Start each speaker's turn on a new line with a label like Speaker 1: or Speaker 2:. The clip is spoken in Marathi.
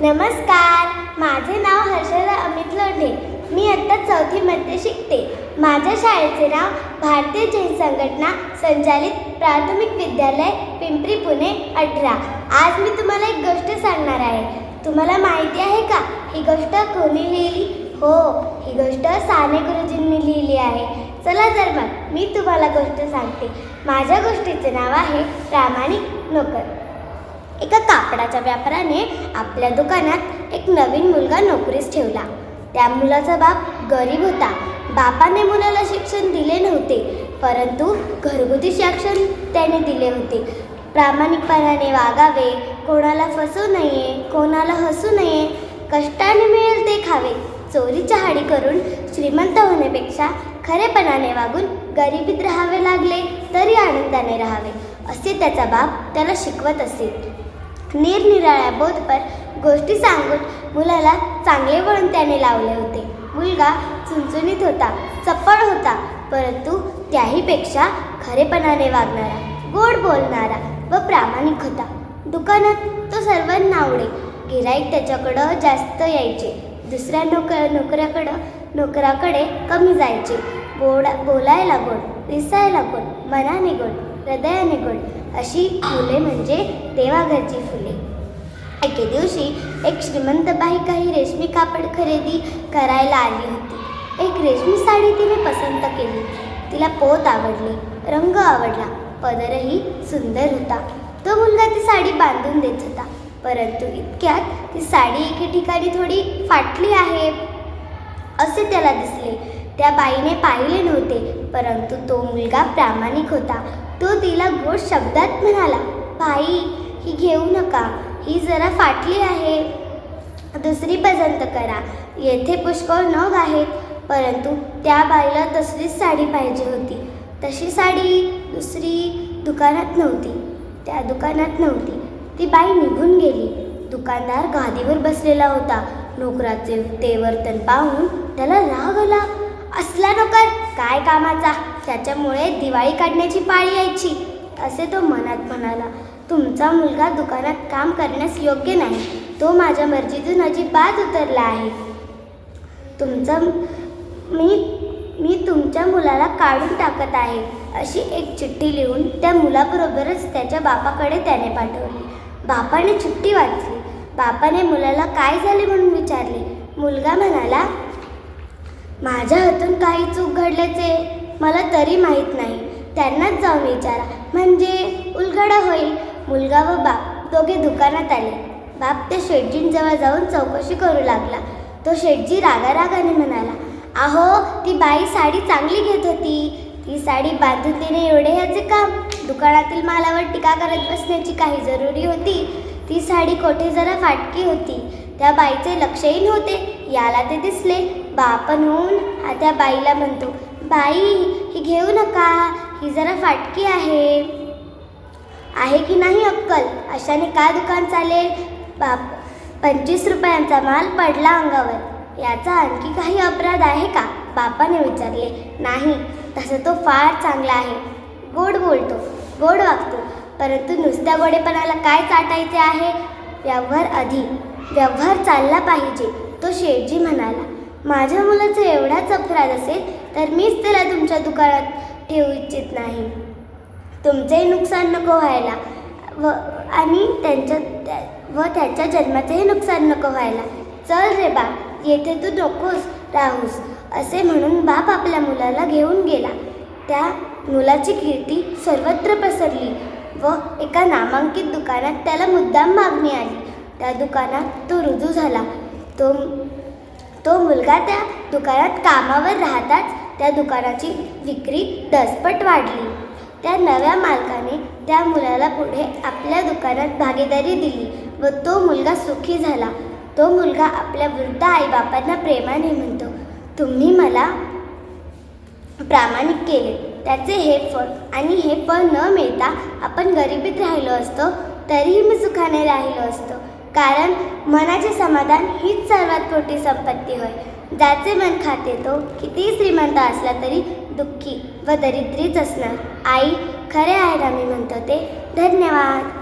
Speaker 1: नमस्कार माझे नाव हर्षदा अमित लोढे. मी आत्ता चौथीमध्ये शिकते. माझ्या शाळेचे नाव भारतीय जैन संघटना संचालित प्राथमिक विद्यालय पिंपरी पुणे अठरा. आज मी तुम्हाला एक गोष्ट सांगणार आहे. तुम्हाला माहिती आहे का? ही गोष्ट कोणी लिहिली? हो ही गोष्ट साने गुरुजींनी लिहिली आहे. चला तर मग मी तुम्हाला गोष्ट सांगते. माझ्या गोष्टीचे नाव आहे प्रामाणिक नोकर. एका कापडाच्या व्यापाराने आपल्या दुकानात एक नवीन मुलगा नोकरीस ठेवला. त्या मुलाचा बाप गरीब होता. बापाने मुलाला शिक्षण दिले नव्हते परंतु घरगुती शिक्षण त्याने दिले होते. प्रामाणिकपणाने वागावे कोणाला फसू नये कोणाला हसू नये कष्टाने मिळेल ते खावे चोरी चहाडी करून श्रीमंत होण्यापेक्षा खरेपणाने वागून गरिबीत राहावे लागले तरी आनंदाने राहावे असे त्याचा बाप त्याला शिकवत असे. निरनिराळ्या बोधपर गोष्टी सांगून मुलाला चांगले वळण त्याने लावले होते. मुलगा चुणचुणीत होता चपळ होता परंतु त्याहीपेक्षा खरेपणाने वागणारा गोड बोलणारा व प्रामाणिक होता. दुकानात तो सर्वांना आवडे. गिराईक त्याच्याकडं जास्त यायचे. दुसऱ्या नोक नोकऱ्याकडं नोकराकडे कमी जायचे. बोडा बोलायला गोड दिसायला गोड मनाने गोड हृदयाने गोड अशी फुले म्हणजे देवाघरची फुले. एके दिवशी एक श्रीमंत बाई काही रेशमी कापड खरेदी करायला आली होती. एक रेशमी साडी तिने पसंत केली. तिला पोत आवडली रंग आवडला पदरही सुंदर होता. तो मुलगा ती साडी बांधून देत होता. परंतु इतक्यात ती साडी एके ठिकाणी थोडी फाटली आहे असे त्याला दिसले. त्या बाईने पाहिले नव्हते परंतु तो मुलगा प्रामाणिक होता. तो तिला गोड शब्दात म्हणाला बाई ही घेऊ नका ही जरा फाटली आहे. दुसरी पसंत करा. येथे पुष्कळ नग आहेत परंतु त्या बाईला तसलीच साडी पाहिजे होती. तशी साडी दुसरी दुकानात नव्हती. त्या दुकानात नव्हती. ती बाई निघून गेली. दुकानदार गादीवर बसलेला होता. नोकराचे ते वर्तन पाहून त्याला राग आला. काय कामाचा? त्याच्यामुळे दिवाळी काढण्याची पाळी यायची असे तो मनात म्हणाला. तुमचा मुलगा दुकानात काम करण्यास योग्य नाही. तो माझ्या मर्जीतून अजिबात उतरला आहे. तुमचा मी मी तुमच्या मुलाला काढून टाकत आहे अशी एक चिठ्ठी लिहून त्या मुलाबरोबरच त्याच्या बापाकडे त्याने पाठवली. बापाने चिठ्ठी वाचली. बापाने मुलाला काय झाले म्हणून विचारले? मुलगा म्हणाला माझ्या हातून काही चूक घडल्याचे मला तरी माहीत नाही. त्यांनाच जाऊन विचारा. म्हणजे उलगडा होईल. मुलगा व बाप दोघे दुकानात आले. बाप त्या शेटजींजवळ जाऊन चौकशी करू लागला. तो शेटजी रागारागाने म्हणाला अहो ती बाई साडी चांगली घेत होती. ती साडी बांधून देणे एवढे ह्याचे काम. दुकानातील मालावर टीका करत बसण्याची काही जरुरी होती. ती साडी कोठे जरा फाटकी होती. त्या बाईचे लक्षही नव्हते. याला ते दिसले. बापन होऊन हा त्या बाईला म्हणतो बाई ही घेऊ नका. ही जरा फाटकी आहे. आहे की नाही अक्कल? अशाने का दुकान चालेल? बाप पंचवीस रुपयांचा माल पडला अंगावर. याचा आणखी काही अपराध आहे का? बापाने विचारले. नाही तसं तो फार चांगला आहे. गोड बोलतो गोड वागतो. परंतु नुसत्या गोडेपणाला काय चाटायचे आहे? व्यवहार आधी व्यवहार चालला पाहिजे तो शेठजी म्हणाला. माझ्या मुलाचा एवढाच अपराध असेल तर मीच त्याला तुमच्या दुकानात ठेवू इच्छित नाही. तुमचंही नुकसान नको व्हायला. व आणि त्यांच्या त्या- व त्याच्या जन्माचंही नुकसान नको व्हायला. चल रे बाप येथे तू नकोस राहूस असे म्हणून बाप आपल्या मुलाला घेऊन गेला. त्या मुलाची कीर्ती सर्वत्र पसरली. व एका नामांकित दुकानात त्याला मुद्दाम मागणी आली. त्या दुकानात तो रुजू झाला. तो तो मुलगा त्या दुकानात कामावर राहताच त्या दुकानाची विक्री दसपट वाढली. त्या नव्या मालकाने त्या मुलाला पुढे आपल्या दुकानात भागीदारी दिली व तो मुलगा सुखी झाला. तो मुलगा आपल्या वृद्ध आईबापांना प्रेमाने म्हणतो तुम्ही मला प्रामाणिक केले. त्याचे हे फळ आणि हे फळ न मिळता आपण गरिबीत राहिलो असतो तरीही मी सुखाने राहिलो असतो. कारण मनाचे समाधान हीच सर्वात मोठी संपत्ती होय. ज्याचे मन खाते तो कितीही श्रीमंत असला तरी दुःखी व दरिद्रीच असणार. आई खरे आहे ना मी म्हणतो ते. धन्यवाद.